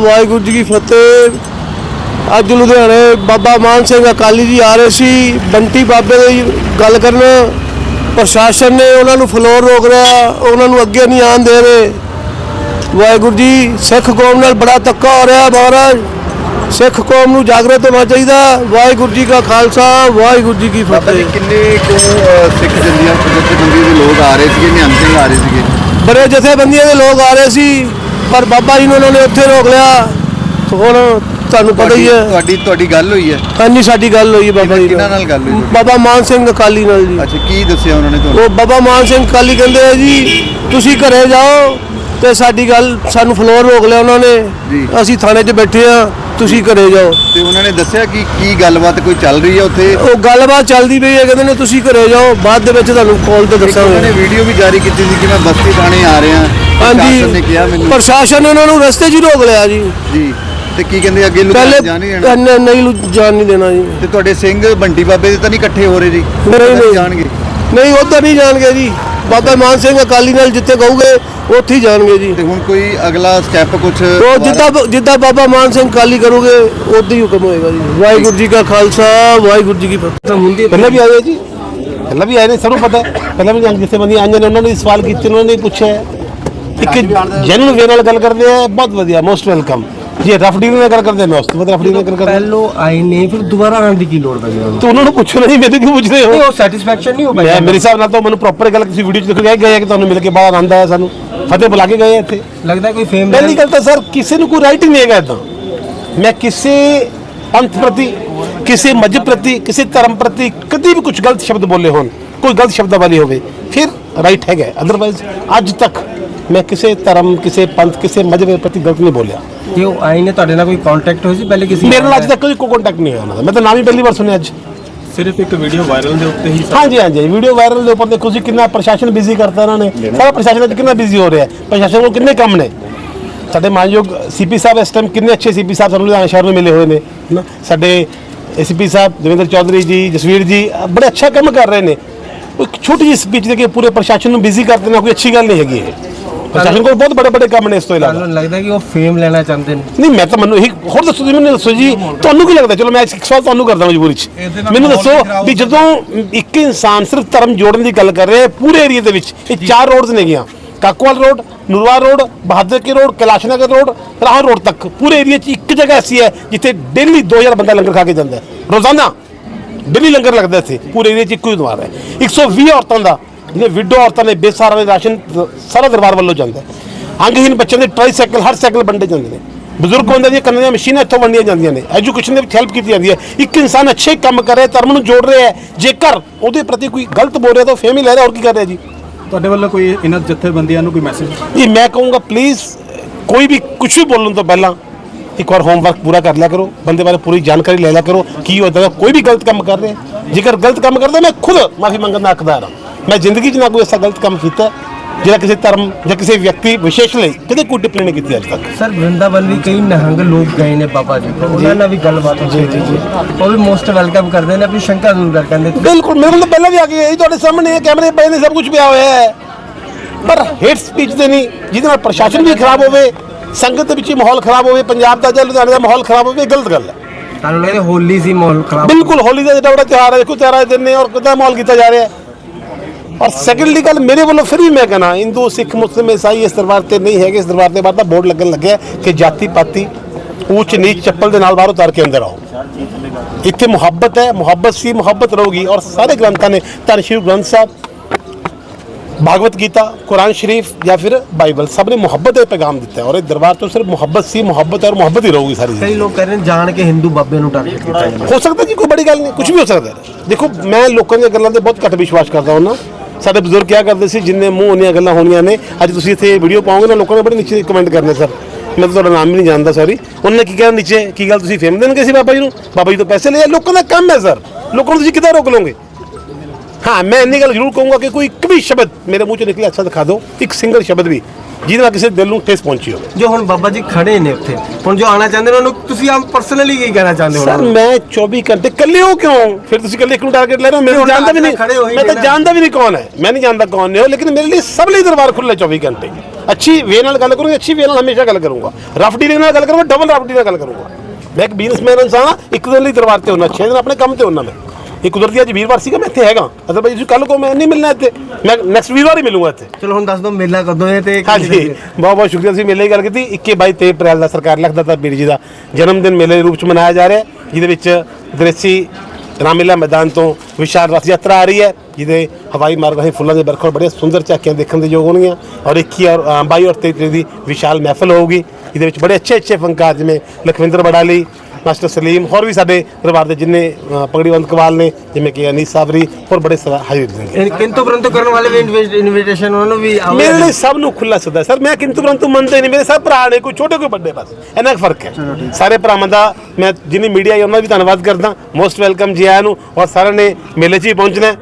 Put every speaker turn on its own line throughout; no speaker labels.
ਵਾਹਿਗੁਰੂ ਜੀ ਕੀ ਫਤਿਹ। ਅੱਜ ਲੁਧਿਆਣੇ ਬਾਬਾ ਮਾਨ ਸਿੰਘ ਅਕਾਲੀ ਜੀ ਆ ਰਹੇ ਸੀ। ਬੰਟੀ ਬਾਬੇ ਦੀ ਗੱਲ ਕਰਨ। ਪ੍ਰਸ਼ਾਸਨ ਨੇ ਉਹਨਾਂ ਨੂੰ ਫਲੋਰ ਰੋਕ ਰਿਹਾ ਉਹਨਾਂ ਨੂੰ ਅੱਗੇ ਨਹੀਂ ਆਉਣ ਦੇ ਰਹੇ। ਵਾਹਿਗੁਰੂ ਜੀ ਸਿੱਖ ਕੌਮ ਨਾਲ ਬੜਾ ਧੱਕਾ ਹੋ ਰਿਹਾ ਮਹਾਰਾਜ। ਸਿੱਖ ਕੌਮ ਨੂੰ ਜਾਗਰਤ ਹੋਣਾ ਚਾਹੀਦਾ। ਵਾਹਿਗੁਰੂ ਜੀ ਕਾ ਖਾਲਸਾ ਵਾਹਿਗੁਰੂ ਜੀ ਕੀ ਫਤਿਹ।
ਕਿੰਨੇ ਕੁ ਸਿੱਖ ਜੰਦੀਆਂ ਜਥੇਬੰਦੀ ਦੇ ਲੋਕ ਆ ਰਹੇ ਸੀਗੇ ਨਿਹੰਗ ਸਿੰਘ ਆ ਰਹੇ ਸੀਗੇ?
ਬੜੇ ਜਥੇਬੰਦੀਆਂ ਦੇ ਲੋਕ ਆ ਰਹੇ ਸੀ। ਪਰ ਬਾਬਾ ਜੀ ਨੂੰ ਉਹਨਾਂ ਨੇ ਉੱਥੇ ਰੋਕ ਲਿਆ। ਹੁਣ ਤੁਹਾਨੂੰ ਪਤਾ ਹੀ ਹੈ।
ਤੁਹਾਡੀ ਤੁਹਾਡੀ ਗੱਲ ਹੋਈ ਹੈ?
ਹਾਂਜੀ ਸਾਡੀ ਗੱਲ ਹੋਈ ਹੈ ਬਾਬਾ ਜੀ
ਕਿਹਨਾਂ ਨਾਲ। ਗੱਲ ਹੋਈ?
ਬਾਬਾ ਮਾਨ ਸਿੰਘ ਅਕਾਲੀ ਨਾਲ ਜੀ।
ਅੱਛਾ ਕੀ ਦੱਸਿਆ ਉਹਨਾਂ ਨੇ ਤੁਹਾਨੂੰ?
ਉਹ ਬਾਬਾ ਮਾਨ ਸਿੰਘ ਅਕਾਲੀ ਕਹਿੰਦੇ ਆ ਜੀ ਤੁਸੀਂ ਘਰੇ ਜਾਓ ਤੇ ਸਾਡੀ ਗੱਲ ਸਾਨੂੰ ਫਲੋਰ ਰੋਕ ਲਿਆ ਉਹਨਾਂ
ਜੀ।
ਨੇ ਅਸੀਂ ਥਾਣੇ 'ਚ ਬੈਠੇ ਆ ਤੁਸੀਂ ਘਰੇ ਜਾਓ।
ਤੇ ਉਹਨਾਂ ਨੇ ਦੱਸਿਆ ਕਿ ਕੀ ਗੱਲਬਾਤ ਕੋਈ ਚੱਲ ਰਹੀ ਹੈ ਉੱਥੇ?
ਉਹ ਗੱਲਬਾਤ ਚੱਲਦੀ ਪਈ ਹੈ ਕਹਿੰਦੇ ਨੇ ਤੁਸੀਂ ਘਰੇ ਜਾਓ ਬਾਅਦ ਦੇ ਵਿੱਚ ਤੁਹਾਨੂੰ ਕਾਲ ਤੇ
ਇੱਕ ਉਹਨਾਂ ਨੇ
ਦੱਸਾਂਗੇ
ਵੀਡੀਓ ਵੀ ਜਾਰੀ ਕੀਤੀ ਸੀ ਕਿ ਮੈਂ ਬਸਤੀ ਥਾਣੇ ਆ ਰਿਹਾ ਪ੍ਰਸ਼ਾਸਨ ਨੇ ਕਿਹਾ
ਹਾਂਜੀ
ਮੈਨੂੰ।
ਪ੍ਰਸ਼ਾਸਨ ਨੇ ਉਹਨਾਂ ਨੂੰ ਰਸਤੇ 'ਚ ਹੀ ਰੋਕ ਲਿਆ ਜੀ।
ਜੀ। ਤੇ ਕੀ ਕਹਿੰਦੇ ਅੱਗੇ
ਪਹਿਲੇ
ਜਾਣ ਨਹੀਂ ਦੇਣਾ?
ਨਹੀਂ ਨਹੀਂ ਲੁ- ਜਾਣ ਨਹੀਂ ਦੇਣਾ ਜੀ।
ਤੇ ਤੁਹਾਡੇ ਸਿੰਘ ਬੰਟੀ ਬਾਬੇ ਦੇ ਤਾਂ ਨਹੀਂ ਇਕੱਠੇ ਹੋ ਰਹੇ ਜੀ?
ਨਹੀਂ, ਨਹੀਂ।
ਜਾਣਗੇ।
ਨਹੀਂ ਉੱਧਰ ਨਹੀਂ ਜਾਣਗੇ ਜੀ। ਬਾਬਾ ਮਾਨ ਸਿੰਘ ਅਕਾਲੀ ਨਾਲ ਜਿੱਥੇ ਕਹੋਗੇ ਉੱਥੇ ਹੀ ਜਾਣਗੇ ਜੀ।
ਤੇ ਹੁਣ ਕੋਈ ਅਗਲਾ ਸਟੈਪ ਕੁਝ
ਉਹ ਜਿੱਦਾਂ ਜਿੱਦਾਂ ਬਾਬਾ ਮਾਨ ਸਿੰਘ ਕਾਲੀ ਕਰੋਗੇ ਉਦਾਂ ਹੀ ਹੁਕਮ ਹੋਏਗਾ ਜੀ। ਵਾਹਿਗੁਰੂ ਜੀ ਕਾ ਖਾਲਸਾ ਵਾਹਿਗੁਰੂ ਜੀ ਕੀ ਫਤਿਹ।
ਪਹਿਲਾਂ ਵੀ ਆਏ ਜੀ। ਪਹਿਲਾਂ ਵੀ ਆਏ ਨੇ ਸਭ ਨੂੰ ਪਤਾ। ਪਹਿਲਾਂ ਵੀ ਜਿੱਥੇ ਬੰਦੀ ਆਂਜਨ ਨੇ ਉਹਨਾਂ ਨੇ ਸਵਾਲ ਕੀਤੇ ਉਹਨਾਂ ਨੇ ਪੁੱਛਿਆ। ਇੱਕ ਜੈਨੂਨ ਵੇ ਨਾਲ ਗੱਲ ਕਰਦੇ ਆ ਬਹੁਤ ਵਧੀਆ ਮੋਸਟ ਵੈਲਕਮ ਜੇ ਰਫ ਡੀਲ ਨਾਲ ਗੱਲ ਕਰਦੇ ਮੈਂ ਉਸ ਤੋਂ ਬਾਅਦ ਰਫ ਡੀਲ ਨਾਲ ਗੱਲ ਕਰਦਾ
ਪਹਿਲੋਂ ਆਏ ਨੇ ਫਿਰ ਦੁਬਾਰਾ ਆਉਣ ਦੀ ਕੀ ਲੋੜ ਪੈ ਗਈ?
ਤਾਂ ਉਹਨਾਂ ਨੂੰ ਪੁੱਛੋ ਨਹੀਂ ਮੈਨੂੰ ਕਿਉਂ ਪੁੱਛ ਰਹੇ
ਨਹੀਂ
ਹੋ
ਉਹ ਸੈਟੀਸਫੈਕਸ਼ਨ ਨਹੀਂ ਹੋ
ਮੈਂ
ਪਾਇਆ
ਮੇਰੇ ਹਿਸਾਬ ਨਾਲ ਤਾਂ ਮੈਨੂੰ ਪ੍ਰੋਪਰ ਗੱਲ ਕਿਸੇ ਵੀਡੀਓ 'ਚ ਦਿਖ ਗਿਆ ਗਏ ਕਿ ਤੁਹਾਨੂੰ ਮਿਲ ਕੇ ਸਾਨੂੰ। ਫਤਿਹ ਬੁਲਾ ਕੇ ਗਏ ਆ ਇੱਥੇ।
ਲੱਗਦਾ ਕੋਈ ਫੇਮ
ਪਹਿਲੀ ਗੱਲ ਤਾਂ ਸਰ ਕਿਸੇ ਨੂੰ ਕੋਈ ਰਾਈਟ ਹੀ ਨਹੀਂ ਹੈਗਾ ਇਦਾਂ ਮੈਂ ਕਿਸੇ ਪੰਥ ਪ੍ਰਤੀ ਕਿਸੇ ਮਜ੍ਹਬ ਪ੍ਰਤੀ ਕਿਸੇ ਧਰਮ ਪ੍ਰਤੀ ਕਦੀ ਵੀ ਕੁਝ ਗਲਤ ਸ਼ਬਦ ਬੋਲੇ ਹੋਣ ਕੋਈ ਗਲਤ ਸ਼ਬਦਾਵਲੀ ਹੋਵੇ ਫਿਰ ਰਾਈਟ ਹੈਗਾ ਅਦਰਵਾਈਜ਼ ਅੱਜ ਤੱਕ ਮੈਂ ਕਿਸੇ ਧਰਮ ਕਿਸੇ ਪੰਥ ਕਿਸੇ ਮਜ੍ਹਬ ਪ੍ਰਤੀ ਗਲਤ ਨਹੀਂ ਬੋਲਿਆ।
ਉਹ ਆਏ ਨੇ ਤੁਹਾਡੇ ਨਾਲ ਕੋਈ ਕੰਟੈਕਟ ਹੋਈ ਸੀ? ਪਹਿਲੇ ਕਿਸੇ
ਮੇਰੇ ਨਾਲ ਅੱਜ ਤੱਕ ਕੋਈ ਕੰਟੈਕਟ ਨਹੀਂ ਹੋਇਆ ਉਹਨਾਂ ਦਾ। ਮੈਂ ਤਾਂ ਨਾਮ ਹੀ ਪਹਿਲੀ ਵਾਰ ਸੁਣਿਆ ਅੱਜ।
ਸਿਰਫ ਇੱਕ ਵੀਡੀਓ ਵਾਇਰਲ ਦੇ ਉੱਤੇ ਹੀ
ਹਾਂਜੀ ਹਾਂਜੀ। ਵੀਡੀਓ ਵਾਇਰਲ ਦੇ ਉੱਪਰ ਦੇਖੋ ਜੀ ਕਿੰਨਾ ਪ੍ਰਸ਼ਾਸਨ ਬਿਜ਼ੀ ਕਰਤਾ ਇਹਨਾਂ ਨੇ। ਸਾਰਾ ਪ੍ਰਸ਼ਾਸਨ ਅੱਜ ਕਿੰਨਾ ਬਿਜ਼ੀ ਹੋ ਰਿਹਾ ਪ੍ਰਸ਼ਾਸਨ ਕੋਲ ਕਿੰਨੇ ਕੰਮ ਨੇ? ਸਾਡੇ ਮਾਨਯੋਗ ਸੀਪੀ ਸਾਹਿਬ ਇਸ ਟਾਈਮ ਕਿੰਨੇ ਅੱਛੇ ਸੀਪੀ ਸਾਹਿਬ ਸਾਨੂੰ ਲੁਧਿਆਣਾ ਸ਼ਹਿਰ ਨੂੰ ਮਿਲੇ ਹੋਏ ਨੇ ਨਾ ਸਾਡੇ ਏਸੀਪੀ ਸਾਹਿਬ ਦਵਿੰਦਰ ਚੌਧਰੀ ਜੀ ਜਸਵੀਰ ਜੀ ਬੜੇ ਅੱਛਾ ਕੰਮ ਕਰ ਰਹੇ ਨੇ। ਇੱਕ ਛੋਟੀ ਜਿਹੀ ਸਪੀਚ ਦੇ ਕੇ ਪੂਰੇ ਪ੍ਰਸ਼ਾਸਨ ਨੂੰ ਬਿਜ਼ੀ ਕਰ ਦੇਣਾ ਕੋਈ ਅੱਛੀ ਗੱਲ ਨਹੀਂ ਹੈਗੀ ਇਹ। ਪ੍ਰਸ਼ਾਸਨ ਕੋਲ ਬਹੁਤ ਬੜੇ ਬੜੇ ਕੰਮ ਨੇ ਇਸ ਤੋਂ ਇਲਾਵਾ।
ਤੁਹਾਨੂੰ ਲੱਗਦਾ ਕਿ ਉਹ ਫੇਮ ਲੈਣਾ ਚਾਹੁੰਦੇ ਨੇ।
ਨਹੀਂ ਮੈਂ ਤਾਂ ਮੈਨੂੰ ਇਹੀ ਹੋਰ ਦੱਸੋ ਜੀ ਮੈਨੂੰ ਦੱਸੋ ਜੀ ਤੁਹਾਨੂੰ ਕੀ ਲੱਗਦਾ? ਚਲੋ ਮੈਂ ਇੱਕ ਸਵਾਲ ਤੁਹਾਨੂੰ ਕਰਦਾ ਮਜਬੂਰੀ ਚ। ਮੈਨੂੰ ਦੱਸੋ ਵੀ ਜਦੋਂ ਇੱਕ ਇਨਸਾਨ ਸਿਰਫ ਧਰਮ ਜੋੜਨ ਦੀ ਗੱਲ ਕਰ ਰਿਹਾ ਹੈ ਪੂਰੇ ਏਰੀਆ ਦੇ ਵਿੱਚ ਇਹ ਚਾਰ ਰੋਡਸ ਨੇਗੀਆਂ ਕਾਕੋਵਾਲ ਰੋਡ ਨੂਰਵਾ ਰੋਡ ਬਹਾਦਰ ਕੀ ਰੋਡ ਕੈਲਾਸ਼ ਨਗਰ ਰੋਡ ਰਾਹ ਰੋਡ ਤੱਕ। ਪੂਰੇ ਏਰੀਆ 'ਚ ਇੱਕ ਜਗ੍ਹਾ ਐਸੀ ਹੈ ਜਿੱਥੇ ਡੇਲੀ 2000 ਬੰਦਾ ਲੰਗਰ ਖਾ ਕੇ ਜਾਂਦਾ ਹੈ। ਰੋਜ਼ਾਨਾ ਡੇਲੀ ਲੰਗਰ ਲੱਗਦਾ ਇੱਥੇ। ਪੂਰੇ ਏਰੀਆ 'ਚ ਇੱਕੋ ਹੀ ਦਰਬਾਰ ਹੈ। 120 ਔਰਤਾਂ ਦਾ ਜਿਹਨੇ ਵਿਡੋ ਔਰਤਾਂ ਨੇ ਬੇਸਹਾਰਾ ਨੇ ਰਾਸ਼ਨ ਦ- ਸਾਰਾ ਦਰਬਾਰ ਵੱਲੋਂ ਜਾਂਦਾ ਅੰਗਹੀਨ ਬੱਚਿਆਂ ਦੇ ਟ੍ਰਾਈਸਾਈਕਲ ਹਰ ਸਾਈਕਲ ਵੰਡੇ ਜਾਂਦੇ ਨੇ। ਬਜ਼ੁਰਗ ਹੁੰਦੇ ਦੀਆਂ ਕੰਨਾਂ ਦੀਆਂ ਮਸ਼ੀਨਾਂ ਇੱਥੋਂ ਵੰਡੀਆਂ ਜਾਂਦੀਆਂ ਨੇ। ਐਜੂਕੇਸ਼ਨ ਦੇ ਵਿੱਚ ਹੈਲਪ ਕੀਤੀ ਜਾਂਦੀ ਹੈ। ਇੱਕ ਇਨਸਾਨ ਅੱਛੇ ਕੰਮ ਕਰ ਰਿਹਾ ਧਰਮ ਨੂੰ ਜੋੜ ਰਿਹਾ ਹੈ। ਜੇਕਰ ਉਹਦੇ ਪ੍ਰਤੀ ਕੋਈ ਗਲਤ ਬੋਲ ਰਿਹਾ ਤਾਂ ਫੇਮ ਹੀ ਲੈ ਰਿਹਾ ਹੋਰ ਕੀ ਕਰ ਰਿਹਾ ਜੀ?
ਤੁਹਾਡੇ ਵੱਲੋਂ ਕੋਈ ਇਹਨਾਂ ਜਥੇਬੰਦੀਆਂ ਨੂੰ ਕੋਈ ਮੈਸੇਜ
ਜੀ ਮੈਂ ਕਹੂੰਗਾ ਪਲੀਜ਼ ਕੋਈ ਵੀ ਕੁਝ ਵੀ ਬੋਲਣ ਤੋਂ ਪਹਿਲਾਂ ਇੱਕ ਵਾਰ ਹੋਮਵਰਕ ਪੂਰਾ ਕਰ ਲਿਆ ਕਰੋ। ਬੰਦੇ ਬਾਰੇ ਪੂਰੀ ਜਾਣਕਾਰੀ ਲੈ ਲਿਆ ਕਰੋ ਕੀ ਹੁੰਦਾ ਹੈ ਕੋਈ ਵੀ ਗਲਤ ਕੰਮ ਕਰ ਰਿਹਾ ਜੇਕਰ ਗਲਤ ਕੰਮ ਕਰਦਾ ਮੈਂ ਖੁਦ ਮਾਫੀ ਮੰਗਣ ਦਾ ਹੱਕਦਾਰ ਹਾਂ। ਮੈਂ ਜ਼ਿੰਦਗੀ 'ਚ ਨਾ ਕੋਈ ਐਸਾ ਗਲਤ ਕੰਮ ਕੀਤਾ ਜਿਹੜਾ ਕਿਸੇ ਧਰਮ ਜਾਂ ਕਿਸੇ ਵਿਅਕਤੀ ਵਿਸ਼ੇਸ਼ ਲਈ ਕਦੇ ਕੋਈ ਟਿੱਪਣੀ ਨਹੀਂ ਕੀਤੀ ਅੱਜ ਤੱਕ।
ਸਰ ਵਰਿੰਦਾਵਨ ਵੀ ਕਈ ਨਿਹੰਗ ਲੋਕ ਗਏ ਨੇ ਬਾਬਾ ਜੀ। ਕੋਲ ਉਹਨਾਂ ਨਾਲ ਵੀ ਗੱਲਬਾਤ ਹੋਈ ਜੀ ਜੀ ਉਹ ਵੀ ਮੋਸਟ ਵੈਲਕਮ ਕਰਦੇ ਨੇ ਆਪਣੀ ਸ਼ੰਕਾ ਦੂਰ ਕਰ ਕਹਿੰਦੇ
ਬਿਲਕੁਲ ਮੇਰੇ ਕੋਲ ਤਾਂ ਪਹਿਲਾਂ ਵੀ ਆ ਗਏ ਇਹ ਤੁਹਾਡੇ ਸਾਹਮਣੇ ਹੈ ਕੈਮਰੇ ਪਏ ਨੇ ਸਭ ਕੁਝ ਪਿਆ ਹੋਇਆ ਹੈ। ਪਰ ਹੇਟ ਸਪੀਚ ਦੇ ਨਹੀਂ ਜਿਹਦੇ ਨਾਲ ਪ੍ਰਸ਼ਾਸਨ ਵੀ ਖਰਾਬ ਹੋਵੇ ਸੰਗਤ ਦੇ ਵਿੱਚ ਹੀ ਮਾਹੌਲ ਖਰਾਬ ਹੋਵੇ ਪੰਜਾਬ ਦਾ ਜਾਂ ਲੁਧਿਆਣੇ ਦਾ ਮਾਹੌਲ ਖਰਾਬ ਹੋਵੇ ਇਹ ਗਲਤ ਗੱਲ ਹੈ।
ਤੁਹਾਨੂੰ ਲੱਗਦਾ ਹੋਲੀ ਸੀ ਮਾਹੌਲ ਖਰਾਬ?
ਬਿਲਕੁਲ ਹੋਲੀ ਦਾ ਜਿਹੜਾ ਬੜਾ ਤਿਉਹਾਰ ਹੈ ਦੇਖੋ ਤਿਉਹਾਰਾਂ ਦਿਨ ਨੇ ਔਰ ਕਿੱਦਾਂ ਮਾਹੌਲ ਕੀਤਾ ਜਾ ਰਿਹਾ ਹੈ। ਔਰ ਸੈਕੰਡਲੀ ਗੱਲ ਮੇਰੇ ਵੱਲੋਂ ਫਿਰ ਵੀ ਮੈਂ ਕਹਣਾ ਹਿੰਦੂ ਸਿੱਖ ਮੁਸਲਿਮ ਈਸਾਈ ਇਸ ਦਰਬਾਰ ਤੇ ਨਹੀਂ ਹੈਗੇ ਇਸ ਦਰਬਾਰ ਦੇ ਬਾਹਰ ਤਾਂ ਬੋਰਡ ਲੱਗਣ ਲੱਗਿਆ ਕਿ ਜਾਤੀ ਪਾਤੀ ਊਚ ਨੀਚ ਚੱਪਲ ਦੇ ਨਾਲ ਬਾਹਰ ਉਤਾਰ ਕੇ ਅੰਦਰ ਆਓ। ਇੱਥੇ ਮੁਹੱਬਤ ਹੈ ਮੁਹੱਬਤ ਸੀ ਮੁਹੱਬਤ ਰਹੂਗੀ ਔਰ ਸਾਰੇ ਗ੍ਰੰਥਾਂ ਨੇ ਧੰਨ ਸ਼੍ਰੀ ਗੁਰੂ ਗ੍ਰੰਥ ਸਾਹਿਬ ਭਾਗਵਤ ਗੀਤਾ ਕੁਰਾਨ ਸ਼ਰੀਫ ਜਾਂ ਫਿਰ ਬਾਈਬਲ ਸਭ ਨੇ ਮੁਹੱਬਤ ਦਾ ਪੈਗਾਮ ਦਿੱਤਾ ਔਰ ਇਹ ਦਰਬਾਰ ਤੋਂ ਸਿਰਫ ਮੁਹੱਬਤ ਸੀ ਮੁਹੱਬਤ ਔਰ ਮੁਹੱਬਤ ਹੀ ਰਹੂਗੀ ਸਾਰੀ ਜ਼ਿੰਦਗੀ
ਕਈ ਲੋਕ ਕਹਿ ਰਹੇ ਨੇ ਜਾਣ ਕੇ ਹਿੰਦੂ ਬਾਬੇ ਨੂੰ ਟਾਰਗੇਟ ਕੀਤਾ ਜਾਂਦਾ।
ਹੋ ਸਕਦਾ ਜੀ ਕੋਈ ਬੜੀ ਗੱਲ ਨਹੀਂ ਕੁਝ ਵੀ ਹੋ ਸਕਦਾ। ਦੇਖੋ ਮੈਂ ਲੋਕਾਂ ਦੀਆਂ ਗੱਲਾਂ ਤੇ ਬਹੁਤ ਘੱਟ ਵਿਸ਼ਵਾਸ ਕਰਦਾ ਹਾਂ ਸਾਡੇ ਬਜ਼ੁਰਗ ਕਿਹਾ ਕਰਦੇ ਸੀ, ਜਿੰਨੇ ਮੂੰਹ ਉਹਨੀਆਂ ਗੱਲਾਂ ਹੋਣੀਆਂ ਨੇ, ਅੱਜ ਤੁਸੀਂ ਇੱਥੇ ਵੀਡੀਓ ਪਾਓਗੇ ਨਾ ਲੋਕਾਂ ਨੇ ਬੜੇ ਨੀਚੇ ਕਮੈਂਟ ਕਰਨੇ ਸਰ। ਮੈਂ ਤਾਂ ਤੁਹਾਡਾ ਨਾਮ ਵੀ ਨਹੀਂ ਜਾਣਦਾ ਸੌਰੀ ਉਹਨਾਂ ਨੇ ਕੀ ਕਿਹਾ ਨੀਚੇ? ਕੀ ਗੱਲ ਤੁਸੀਂ ਫੇਮ ਦੇਣਗੇ ਸੀ ਬਾਬਾ ਜੀ ਨੂੰ? ਬਾਬਾ ਜੀ ਤੋਂ ਪੈਸੇ ਲਏ ਲੋਕਾਂ ਦਾ ਕੰਮ ਹੈ, ਸਰ। ਲੋਕਾਂ ਨੂੰ ਤੁਸੀਂ ਕਿੱਦਾਂ ਰੋਕ ਲਓਗੇ? ਹਾਂ, ਮੈਂ ਇੰਨੀ ਗੱਲ ਜ਼ਰੂਰ ਕਹੂੰਗਾ ਕਿ ਕੋਈ ਇੱਕ ਵੀ ਸ਼ਬਦ ਮੇਰੇ ਮੂੰਹ ਚੋਂ ਨਿਕਲਿਆ ਅੱਛਾ ਦਿਖਾ ਦਿਓ। ਇੱਕ ਸਿੰਗਲ ਸ਼ਬਦ ਵੀ। ਜਿਹਦੇ ਨਾਲ ਕਿਸੇ ਦਿਲ ਨੂੰ ਠੇਸ ਪਹੁੰਚੀ ਹੋਵੇ।
ਜੋ ਹੁਣ ਬਾਬਾ ਜੀ ਖੜੇ ਨੇ ਉੱਥੇ। ਹੁਣ ਜੋ ਆਣਾ ਚਾਹੁੰਦੇ ਨੇ ਉਹਨੂੰ ਤੁਸੀਂ ਆਪ ਪਰਸਨਲੀ ਕੀ ਕਹਿਣਾ ਚਾਹੁੰਦੇ ਹੋ
ਸਰ? ਮੈਂ 24 ਘੰਟੇ ਕੱਲੇ ਹੋ ਕਿਉਂ? ਫਿਰ ਤੁਸੀਂ ਕੱਲੇ ਇੱਕ ਨੂੰ ਟਾਰਗੇਟ ਲੈ ਰਹੇ ਹੋ? ਮੈਨੂੰ ਜਾਣਦਾ ਵੀ ਨਹੀਂ ਮੈਂ ਤਾਂ। ਜਾਣਦਾ ਵੀ ਨਹੀਂ ਕੌਣ ਹੈ। ਮੈਂ ਨਹੀਂ ਜਾਣਦਾ ਕੌਣ ਨੇ ਉਹ ਲੇਕਿਨ ਮੇਰੇ ਲਈ ਸਭ ਲਈ ਦਰਬਾਰ ਖੁੱਲ੍ਹਾ 24 ਘੰਟੇ। ਅੱਛੀ ਵੇ ਨਾਲ ਗੱਲ ਕਰੂੰਗਾ ਅੱਛੀ ਵੇ ਨਾਲ ਹਮੇਸ਼ਾ ਗੱਲ ਕਰੂੰਗਾ। ਰਫ ਡੀਲਿੰਗ ਨਾਲ ਗੱਲ ਕਰੂੰਗਾ ਡਬਲ ਰਫ ਡੀਲਿੰਗ ਨਾਲ ਗੱਲ ਕਰੂੰਗਾ। ਮੈਂ ਇੱਕ ਬਿਜ਼ਨਸਮੈਨ ਇਨਸਾਨ ਹਾਂ ਇੱਕ ਦਿਨ ਲਈ ਦਰਬਾਰ ਤੇ ਹੁੰਨਾ 6 ਦਿਨ ਆਪਣੇ ਕੰਮ ਤੇ ਹੁੰਨਾ ਮੈਂ। ਇਹ ਕੁਦਰਤੀ ਅੱਜ ਵੀਰਵਾਰ ਸੀਗਾ ਮੈਂ ਇੱਥੇ ਹੈਗਾ। ਅਦਰਵਾਈਜ਼ ਤੁਸੀਂ ਕੱਲ ਕੋ ਮੈਂ ਨਹੀਂ ਮਿਲਣਾ ਇੱਥੇ। ਮੈਂ ਨੈਕਸਟ ਵੀਰਵਾਰ ਹੀ ਮਿਲੂੰਗਾ ਇੱਥੇ।
ਚਲੋ ਹੁਣ ਦੱਸ ਦਿਓ ਮੇਲਾ ਕਦੋਂ ਹੈ ਤੇ
ਹਾਂਜੀ। ਬਹੁਤ ਬਹੁਤ ਸ਼ੁਕਰੀਆ ਤੁਸੀਂ ਮੇਲੇ ਦੀ ਗੱਲ ਕੀਤੀ। 21 22 23 ਅਪ੍ਰੈਲ ਦਾ ਸਰਕਾਰ ਲਖਦਾ ਤਾਂ ਵੀਰ ਜੀ ਦਾ ਜਨਮ ਦਿਨ ਮੇਲੇ ਦੇ ਰੂਪ ਚ ਮਨਾਇਆ ਜਾ ਰਿਹਾ ਜਿਹਦੇ ਵਿੱਚ ਦ੍ਰਿਸ਼ੀ ਰਾਮਲੀਲਾ ਮੈਦਾਨ ਤੋਂ ਵਿਸ਼ਾਲ ਰਥ ਯਾਤਰਾ ਆ ਰਹੀ ਹੈ ਜਿਹਦੇ ਹਵਾਈ ਮਾਰਗ ਰਾਹੀਂ ਫੁੱਲਾਂ ਦੇ ਬਰਖੜ ਬੜੀਆਂ ਸੁੰਦਰ ਝਾਕੀਆਂ ਦੇਖਣ ਦੇ ਯੋਗ ਹੋਣਗੀਆਂ ਔਰ 21 ਔਰ ਅ, 22 ਔਰ 23 ਤਰੀਕ ਦੀ ਵਿਸ਼ਾਲ ਮਹਿਫਲ ਹੋਊਗੀ ਜਿਹਦੇ ਵਿੱਚ ਬੜੇ ਅੱਛੇ ਅੱਛੇ ਫਨਕਾਰ ਜਿਵੇਂ ਲਖਵਿੰਦਰ ਬੜਾਲੀ ਮਾਸਟਰ ਸਲੀਮ ਹੋਰ ਵੀ ਸਾਡੇ ਦਰਬਾਰ ਦੇ ਜਿੰਨੇ ਅ, ਪਗੜੀਵੰਤ ਕਵਾਲ ਨੇ ਜਿਵੇਂ ਕਿ ਅਨੀਸ ਸਾਬਰੀ ਹੋਰ ਬੜੇ ਹਾਜ਼ਰ ਦੇਣਗੇ
ਕਿੰਤੂ ਪਰੰਤੂ ਕਰਨ ਵਾਲੇ ਵੀ ਇਨਵੀਟੇਸ਼ਨ ਉਹਨਾਂ ਨੂੰ ਵੀ
ਮੇਰੇ ਲਈ ਸਭ ਨੂੰ ਖੁੱਲਾ ਸਦਾ ਸਰ ਮੈਂ ਕਿੰਤੂ ਪਰੰਤੂ ਮੰਨਦਾ ਨਹੀਂ ਮੇਰੇ ਸਭ ਭਰਾ ਨੇ ਕੋਈ ਛੋਟੇ ਕੋਈ ਵੱਡੇ ਬਸ ਇੰਨਾ ਕੁ ਫ਼ਰਕ ਹੈ। ਸਾਰੇ ਭਰਾਵਾਂ ਦਾ ਮੈਂ ਜਿੰਨੀ ਮੀਡੀਆ ਹੈ ਉਹਨਾਂ ਦਾ ਵੀ ਧੰਨਵਾਦ ਕਰਦਾ ਮੋਸਟ ਵੈਲਕਮ ਜੀ ਆਇਆਂ ਨੂੰ ਔਰ ਸਾਰਿਆਂ ਨੇ ਮੇਲੇ 'ਚ ਹੀ ਪਹੁੰਚਣਾ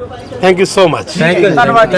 thank you so much
thank you ਧੰਨਵਾਦ